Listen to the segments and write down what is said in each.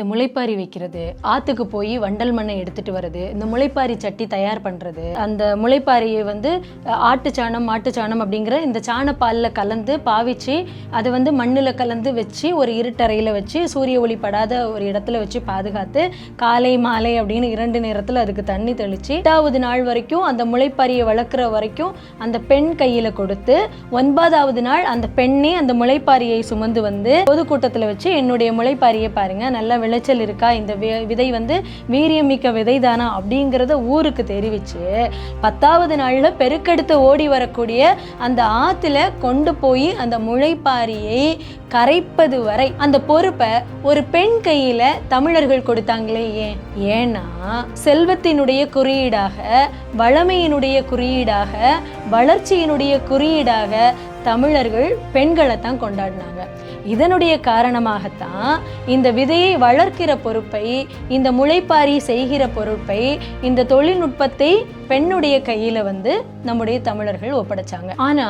இந்த முளைப்பாரி வைக்கிறது ஆத்துக்கு போய் வண்டல் மண்ணை எடுத்துட்டு வர்றது இந்த முளைப்பாரி சட்டி தயார் பண்றது அந்த முளைப்பாரியை வந்து அஹ், ஆட்டுச்சாணம் மாட்டுச்சாணம் அப்படிங்கிற இந்த சாணப்பாலில் கலந்து பாவிச்சு அதை வந்து மண்ணில் கலந்து வச்சு ஒரு இருட்டறையில் வச்சு சூரிய ஒளி படாத ஒரு இடத்துல வச்சு பாதுகாத்து காலை மாலை அப்படின்னு இரண்டு நேரத்தில் அதுக்கு தண்ணி தெளித்து எட்டாவது நாள் வரைக்கும் அந்த முளைப்பாரியை வளர்க்குற வரைக்கும் அந்த பெண் கையில் கொடுத்து ஒன்பதாவது நாள் அந்த பெண்ணே அந்த முளைப்பாரியை சுமந்து வந்து பொதுக்கூட்டத்தில் வச்சு என்னுடைய முளைப்பாரியை பாருங்க நல்லா விளைச்சல் இருக்கா? இந்த வி- விதை வந்து வீரியமிக்க விதை தானா அப்படிங்கிறத ஊருக்கு தெரிவிச்சு பத்தாவது நாளில் பெருக்கெடுத்து ஓடி வரக்கூடிய அந்த ஆற்றுல கொண்டு போய் அந்த முளைப்பாரியை கரைப்பது வரை அந்த பொறுப்பை ஒரு பெண் கையில தமிழர்கள் கொடுத்தாங்களே ஏன்? ஏன்னா செல்வத்தினுடைய குறியீடாக வளமையினுடைய குறியீடாக வளர்ச்சியினுடைய குறியீடாக தமிழர்கள் பெண்களை தான் கொண்டாடினாங்க. இதனுடைய காரணமாகத்தான் இந்த விதையை வளர்க்கிற பொறுப்பை இந்த முளைப்பாரி செய்கிற பொறுப்பை இந்த தொழில்நுட்பத்தை பெண்ணுடைய கையில வந்து நம்முடைய தமிழர்கள் ஒப்படைச்சாங்க. ஆனா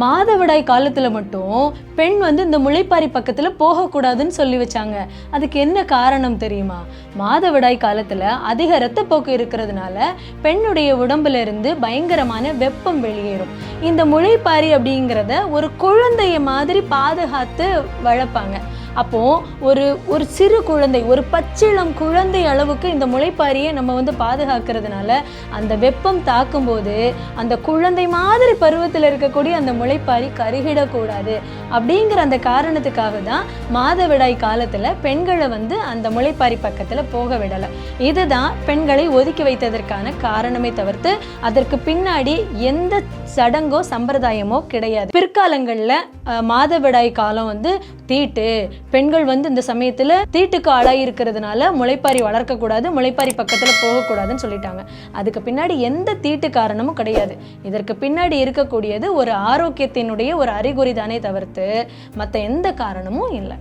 மாதவிடாய் காலத்துல மட்டும் பெண் வந்து இந்த முளைப்பாரி பக்கத்துல போகக்கூடாதுன்னு சொல்லி வச்சாங்க. அதுக்கு என்ன காரணம் தெரியுமா? மாதவிடாய் காலத்துல அதிக ரத்தப்போக்கு இருக்கிறதுனால பெண்ணுடைய உடம்புல இருந்து பயங்கரமான வெப்பம் வெளியேறும். இந்த முளைப்பாரி அப்படிங்கிறத ஒரு குழந்தைய மாதிரி பாதுகாத்து வளர்ப்பாங்க. அப்போ ஒரு ஒரு சிறு குழந்தை ஒரு பச்சிளம் குழந்தை அளவுக்கு இந்த முளைப்பாரியை நம்ம வந்து பாதுகாக்கிறதுனால அந்த வெப்பம் தாக்கும்போது அந்த குழந்தை மாதிரி பருவத்தில் இருக்கக்கூடிய அந்த முளைப்பாரி கருகிடக்கூடாது அப்படிங்கிற அந்த காரணத்துக்காக தான் மாதவிடாய் காலத்தில் பெண்களை வந்து அந்த முளைப்பாரி பக்கத்தில் போக விடலை. இதுதான் பெண்களை ஒதுக்கி வைத்ததற்கான காரணமே தவிர்த்து அதற்கு பின்னாடி எந்த சடங்கோ சம்பிரதாயமோ கிடையாது. பிற்காலங்களில் மாதவிடாய் காலம் வந்து தீட்டு பெண்கள் வந்து இந்த சமயத்தில் தீட்டுக்கு ஆளாகி இருக்கிறதுனால முளைப்பாரி வளர்க்கக்கூடாது முளைப்பாரி பக்கத்தில் போகக்கூடாதுன்னு சொல்லிட்டாங்க. அதுக்கு பின்னாடி எந்த தீட்டு காரணமும் கிடையாது. இதற்கு பின்னாடி இருக்கக்கூடியது ஒரு ஆரோக்கியத்தினுடைய ஒரு அறிகுறி தானே தவிர்த்து மற்ற எந்த காரணமும் இல்லை.